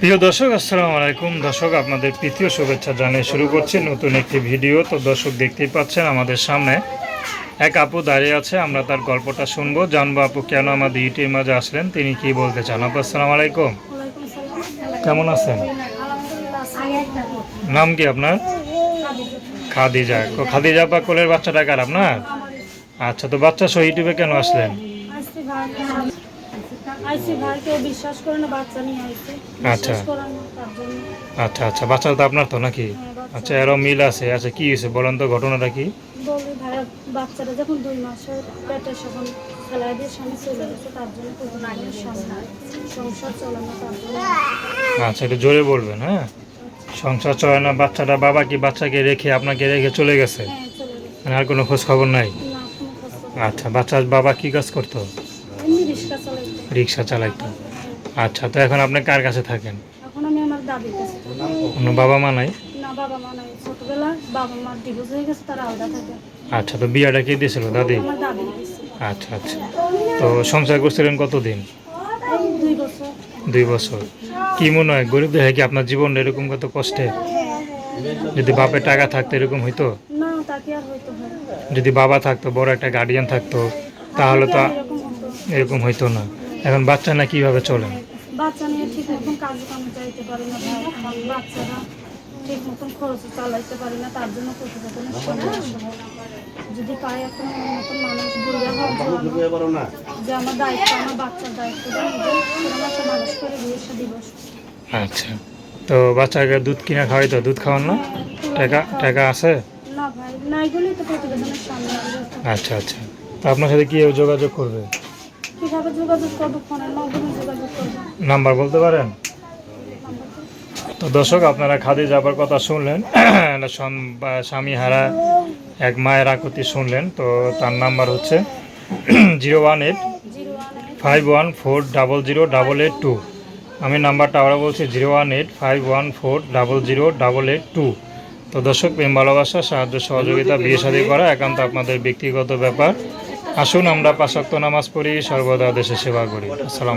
প্রিয় দর্শক, আসসালামু আলাইকুম। দর্শক, আপনাদের তৃতীয় শুভেচ্ছা জানিয়ে শুরু করছি নতুন একটি ভিডিও। তো দর্শক, দেখতেই পাচ্ছেন আমাদের সামনে এক আপু দাঁড়িয়ে আছে। আমরা তার গল্পটা শুনব। জানব আপু, কেন আমাদের ইউটিউবের মাঝে আসলেন? তিনি কি বলতে চান? আপু, আসসালামু আলাইকুম। কেমন আছেন? নাম কি আপনার? খাদিজা। খাদিজা বা কোলের বাচ্চাটা কার আপনার? আচ্ছা তো বাচ্চা সহ ইউটিউবে কেন আসলেন? আইসি ভাই কেউ বিশ্বাস করে না বাচ্চা নিয়ে আইছে আচ্ছা। বিশ্বাস করে না তার জন্য। আচ্ছা আচ্ছা। বাচ্চা তো আপনার তো নাকি? হ্যাঁ, আচ্ছা এরও মিল আছে। আচ্ছা কি হয়েছে বলেন তো ঘটনাটা কি? বলি ভাইয়া বাচ্চাটা যখন দুই মাসের পেটে যখন ফেলাই দিয়ে স্বামী চলে গেছে তার জন্য প্রথম আগে সংসার সংসার। চলানো তার জন্য। আচ্ছা একটু জোরে বলবেন হ্যাঁ? সংসার চলে না বাচ্চাটা বাবা কি বাচ্চাকে রেখে আপনাকে রেখে চলে গেছে? হ্যাঁ চলে গেছে। মানে আর কোনো খোঁজ খবর নাই। আচ্ছা বাচ্চার বাবা কি কাজ করতো? এমনি রিক্সা চালাইতো রিক্সা চালাইতো। আচ্ছা তো এখন আপনি কার কাছে থাকেন? এখন আমি আমার দাদির কাছে। কোনো বাবা মা নাই? না বাবা মা নাই। ছোটবেলা বাবা ডিভোর্স হয়ে গেছে তারা আলাদা থাকে। আচ্ছা তো বিয়াটা কে দিয়েছিল দাদি? আমার দাদি আচ্ছা আচ্ছা। তো সংসার করছিলেন কতদিন? দুই বছর। দুই বছর। কি মনে হয় গরিব দেখে কি আপনার জীবন এরকম কত কষ্টে? যদি বাপের টাকা থাকতো এরকম হইতো? না তাকে আর হইতে যদি বাবা থাকতো বড় একটা গার্ডিয়ান থাকতো তাহলে তো এরকম হইতো না। এখন বাচ্চা না কীভাবে চলেন বাচ্চা নিয়ে ঠিক মতন কাজ কামে যাইতে পারি না ভাই। বাচ্চারা ঠিক মতন খরচ চালাইতে পারি না তার জন্য প্রতিবেদনের যদি পাই এখন মতন মানুষ বুড়িয়া হওয়া যে আমার দায়িত্ব আমার বাচ্চার দায়িত্ব একটা মানুষ করে বিয়ে শাদী বসে আচ্ছা। তো বাচ্চাকে দুধ কিনে খাওয়াই তো? দুধ খাওয়ান না? টাকা টাকা আছে। আচ্ছা আচ্ছা। তো আপনার সাথে কি যোগাযোগ করবে? কীভাবে যোগাযোগ করব ফোনের মাধ্যমে যোগাযোগ করব। নাম্বার বলতে পারেন? তো দর্শক, আপনারা খাদি যাবার কথা শুনলেন। স্বামী হারা এক মায়ের আকুতি শুনলেন। তো তার নাম্বার হচ্ছে zero one eight five one four double zero double eight two. আমি নাম্বারটা আবার বলছি, zero one eight five one four double zero double eight two. তো দর্শক, প্রেম, ভালোবাসা, সাহায্য, সহযোগিতা, বিয়ে শাদী করা একান্ত আপনাদের ব্যক্তিগত ব্যাপার। আসুন আমরা পাশাক্ত নামাজ পড়ি সর্বদা দেশে সেবা করি। আসসালাম